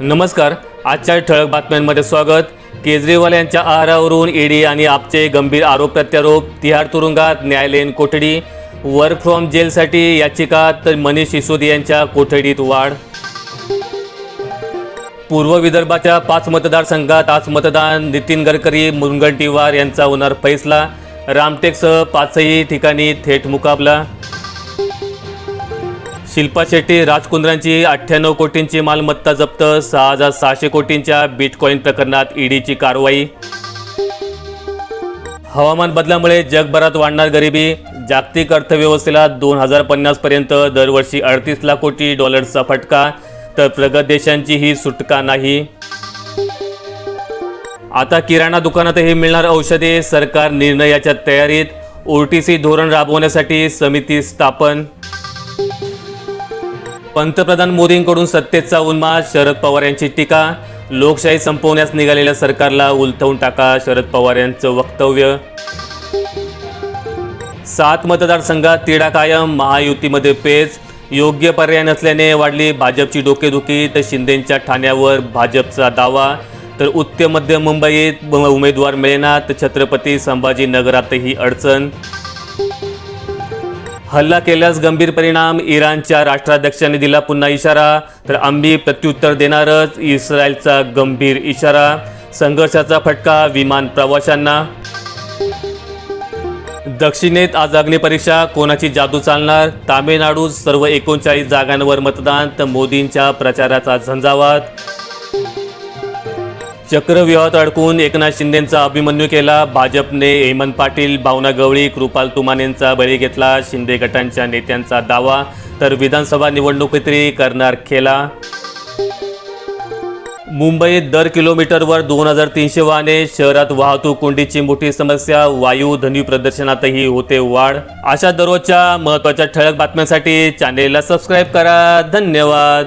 नमस्कार आजच्या ठळक बातम्यांमध्ये स्वागत. केजरीवाल यांच्या आहारावरून ईडी आणि आपचे गंभीर आरोप प्रत्यारोप तिहार तुरुंगात न्यायालयीन कोठडी वर्क फ्रॉम जेलसाठी याचिका तर मनीष सिसोदिया यांच्या कोठडीत वाढ. पूर्व विदर्भाच्या पाच मतदारसंघात आज मतदान नितीन गडकरी मुनगंटीवार यांचा होणार फैसला. रामटेकसह पाचही ठिकाणी थेट मुकाबला. शिल्पा शेट्टी राजकुंद्रांची अठ्ठ्याण्णव कोटींची मालमत्ता जप्त सहा हजार सहाशे कोटींच्या बिटकॉईन प्रकरणात ईडीची कारवाई. हवामान बदलामुळे जगभरात वाढणार गरिबी जागतिक अर्थव्यवस्थेला दोन हजार पन्नासपर्यंत दरवर्षी अडतीस लाख कोटी डॉलर्सचा फटका तर प्रगत देशांची ही सुटका नाही. आता किराणा दुकानातही मिळणार औषधे सरकार निर्णयाच्या तयारीत ओटीसी धोरण राबवण्यासाठी समिती स्थापन. पंतप्रधान मोदींकडून सत्तेचा उन्माद शरद पवार यांची टीका. लोकशाही संपवण्यास निघालेल्या सरकारला उलथवून टाका शरद पवार यांचं वक्तव्य. सात मतदारसंघात तिढा कायम महायुतीमध्ये पेच. योग्य पर्याय नसल्याने वाढली भाजपची डोकेदुखी तर शिंदेंच्या ठाण्यावर भाजपचा दावा. तर उत्तर मध्य मुंबईत उमेदवार मिळेना तर छत्रपती संभाजीनगरातही अडचण. हल्ला केल्यास गंभीर परिणाम. इराणच्या राष्ट्राध्यक्षांनी दिला पुन्हा इशारा. तर आम्ही प्रत्युत्तर देणारच इस्रायलचा गंभीर इशारा. संघर्षाचा फटका विमान प्रवाशांना. दक्षिणेत आज अग्निपरीक्षा कोणाची जादू चालणार? तामिळनाडूत सर्व एकोणचाळीस जागांवर मतदान. तर मोदींच्या प्रचाराचा झंझावात. चक्रव्यूहात अडकून एकनाथ शिंदेंचा अभिमन्यू केला. भाजपने हेमंत पाटील भावना गवळी कृपाल तुमानेंचा बळी घेतला. शिंदे गटांच्या नेत्यांचा दावा तर विधानसभा निवडणुकीतही करणार खेला. मुंबईत दर किलोमीटरवर दोन हजार तीनशे वाहने शहरात वाहतूक कोंडीची मोठी समस्या वायू ध्वनी प्रदर्शनातही होते वाढ. अशा दररोजच्या महत्त्वाच्या ठळक बातम्यांसाठी चॅनेलला सबस्क्राईब करा. धन्यवाद.